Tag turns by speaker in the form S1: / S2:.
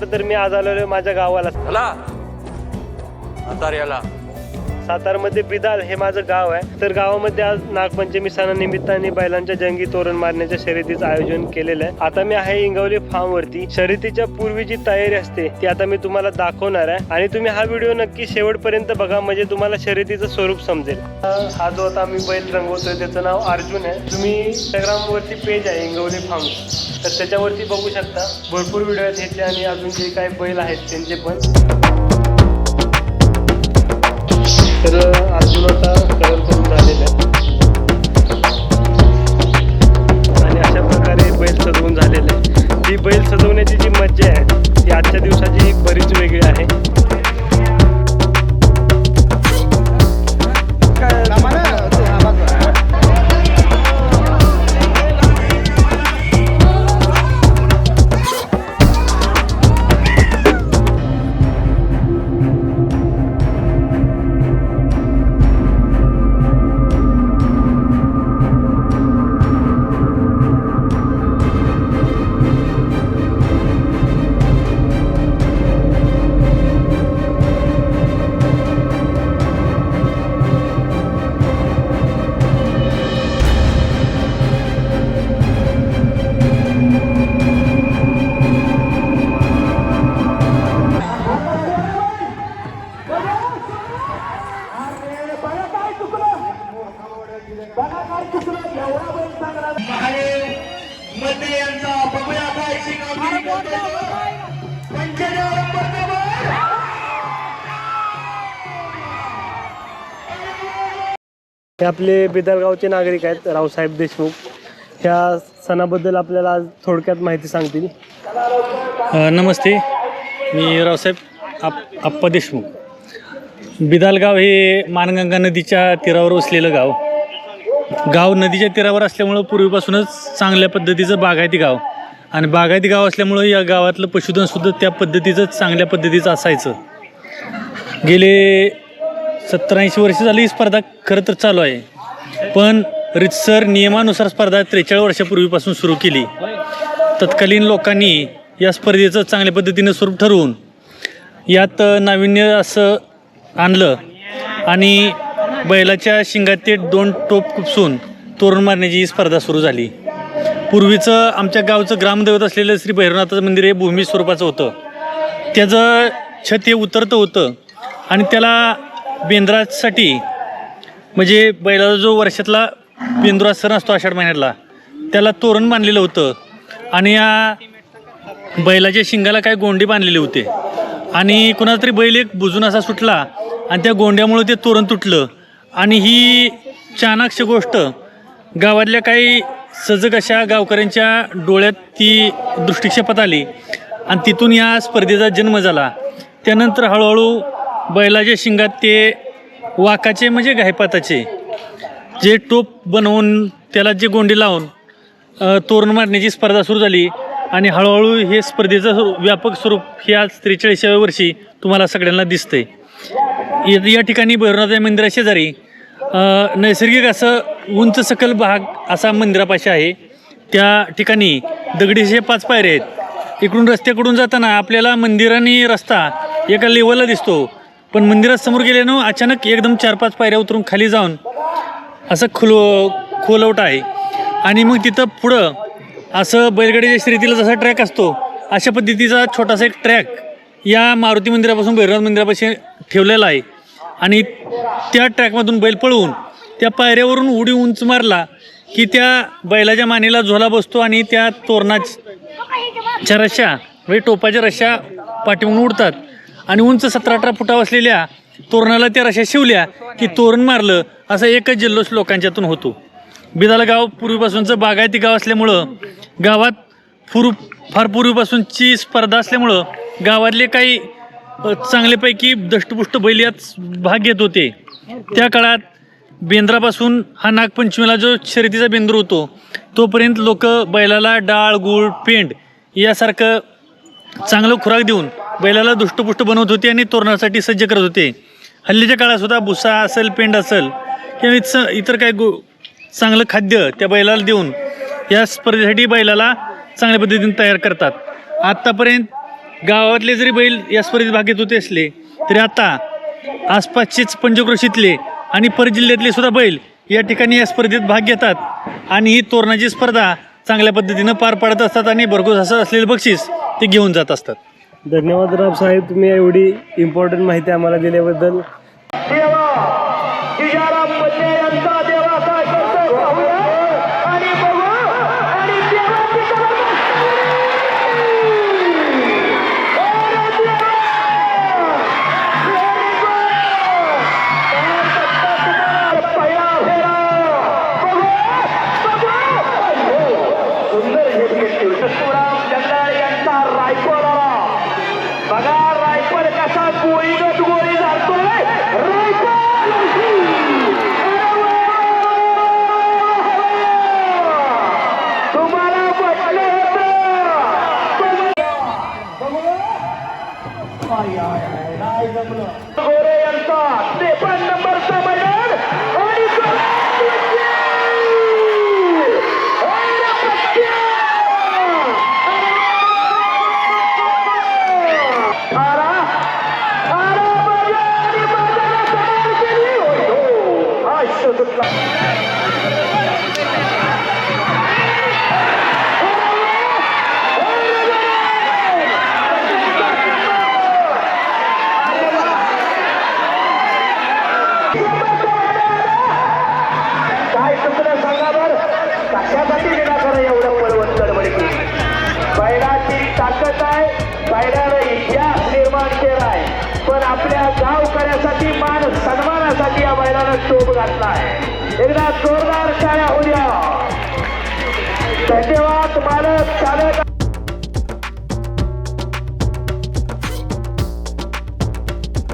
S1: नमस्कार तर मी आज आलेलो माझ्या गावाला.
S2: चला. याला
S1: सातारमध्ये बिदाल हे माझं गाव आहे. तर गावामध्ये आज नागपंचमी सणानिमित्ताने बैलांच्या जंगी तोरण मारण्याच्या शर्यतीचं आयोजन केलेलं आहे. आता मी आहे इंगवली फार्म वरती शर्यतीच्या पूर्वी जी तयारी असते ती आता मी तुम्हाला दाखवणार आहे. आणि तुम्ही हा व्हिडिओ नक्की शेवटपर्यंत बघा म्हणजे तुम्हाला शर्यतीचं स्वरूप समजेल. हा जो आता मी बैल रंगवतोय त्याचं नाव अर्जुन आहे. तुम्ही इंस्टाग्राम वरती पेज आहे इंगवली फार्म. तर त्याच्यावरती बघू शकता. भरपूर व्हिडिओ आहेत ह्याचे आणि अजून जे काही बैल आहेत त्यांचे पण. हे आपले बिदरगावचे नागरिक आहेत रावसाहेब देशमुख. ह्या सणाबद्दल आपल्याला आज थोडक्यात माहिती सांगतील.
S3: नमस्ते. मी रावसाहेब आप आप्पा देशमुख. बिदालगाव हे मानगंगा नदीच्या तीरावर वसलेलं गाव. गाव नदीच्या तीरावर असल्यामुळं पूर्वीपासूनच चांगल्या पद्धतीचं बागायती गाव. आणि बागायती गाव असल्यामुळं या गावातलं पशुधनसुद्धा त्या पद्धतीचं चांगल्या पद्धतीचं असायचं. गेले सत्तर ऐंशी वर्ष झाली ही स्पर्धा खरं तर चालू आहे. पण रितसर नियमानुसार स्पर्धा त्रेचाळीस वर्षापूर्वीपासून सुरू केली. तत्कालीन लोकांनी या स्पर्धेचं चांगल्या पद्धतीनं स्वरूप ठरवून यात नाविन्य असं आणलं आणि बैलाच्या शिंगात ते दोन टोप कुपसून तोरण मारण्याची ही स्पर्धा सुरू झाली. पूर्वीचं आमच्या गावचं ग्रामदैवत असलेलं श्री भैरवनाथाचं मंदिर हे भूमी स्वरूपाचं होतं. त्याचं छत हे उतरतं होतं आणि त्याला बेंद्रासाठी म्हणजे बैलाचा जो वर्षातला बेंद्रा सण असतो आषाढ महिन्यातला त्याला तोरण बांधलेलं होतं. आणि या बैलाच्या शिंगाला काय गोंडे बांधलेले होते. आणि कोणाचा तरी बैल एक बुजून असा सुटला आणि त्या गोंड्यामुळे ते तोरण तुटलं. आणि ही चाणाक्ष गोष्ट गावातल्या काही सजग अशा गावकऱ्यांच्या डोळ्यात ती दृष्टिक्षेपात आली. आणि तिथून या स्पर्धेचा जन्म झाला. त्यानंतर हळूहळू बैलाच्या शिंगात ते वाकाचे म्हणजे गायपाताचे जे टोप बनवून त्याला जे गोंडी लावून तोरण मारण्याची स्पर्धा सुरू झाली. आणि हळूहळू हे स्पर्धेचं व्यापक स्वरूप हे आज त्रेचाळीसाव्या वर्षी तुम्हाला सगळ्यांना दिसतंय. या या ठिकाणी भैरवनाथ मंदिराशेजारी नैसर्गिक असं उंच सकल भाग असा मंदिरापाशी आहे. त्या ठिकाणी दगडीचे पाच पायऱ्या आहेत. इकडून रस्त्याकडून जाताना आपल्याला मंदिर आणि रस्ता एका लेवलला दिसतो. पण मंदिरात समोर गेल्यानं अचानक एकदम चार पाच पायऱ्या उतरून खाली जाऊन असं खुलो खोलवट आहे. आणि मग तिथं पुढं असं बैलगाडीच्या शर्यतीला जसा ट्रॅक असतो अशा पद्धतीचा छोटासा एक ट्रॅक या मारुती मंदिरापासून भैरवनाथ मंदिरापाशी ठेवलेला आहे. आणि त्या ट्रॅकमधून बैल पळवून त्या पायऱ्यावरून उडी उंच मारला की त्या बैलाच्या मानेला झोला बसतो आणि त्या तोरणाच्या रश्या म्हणजे टोपाच्या रश्या पाठीवून उडतात. आणि उंच सतरा अठरा फुटा असलेल्या तोरणाला त्या रश्या शिवल्या की तोरण मारलं असा एकच जल्लोष लोकांच्यातून होतो. बिदाला गाव पूर्वीपासूनचं बागायती गाव असल्यामुळं गावात पूर्व फार पूर्वीपासूनची स्पर्धा असल्यामुळं गावातले काही चांगल्यापैकी दष्टपुष्ट बैल यात भाग घेत होते. त्या काळात बेंद्रापासून हा नागपंचमीला जो शर्यतीचा बेंद्र होतो तोपर्यंत लोक बैलाला डाळ गूळ पेंड यासारखं चांगलं खुराक देऊन बैलाला दुष्टपुष्ट बनवत होते आणि तोरणासाठी सज्ज करत होते. हल्लीच्या काळात सुद्धा भुसा असेल पेंड असेल किंवा इथं इतर काय गो चांगलं खाद्य त्या बैलाला देऊन या स्पर्धेसाठी बैलाला चांगल्या पद्धतीने तयार करतात. आत्तापर्यंत गावातले जरी बैल या स्पर्धेत भाग घेत होते असले तरी आता आसपासचेच पंचक्रोशीतले आणि परजिल्ह्यातले सुद्धा बैल या ठिकाणी या स्पर्धेत भाग घेतात. आणि ही तोरणाची स्पर्धा चांगल्या पद्धतीनं पार पाडत असतात आणि भरघोस असं असलेलं बक्षीस ते घेऊन जात असतात.
S4: धन्यवाद राव साहेब तुम्ही एवढी इम्पॉर्टंट माहिती आम्हाला दिल्याबद्दल.
S5: पण आपल्या गावकऱ्यासाठी मान सन्मानासाठी या बैलानं टोप घातला आहे. एकदा जोरदार शाळा होऊ धन्यवाद मालक चालक.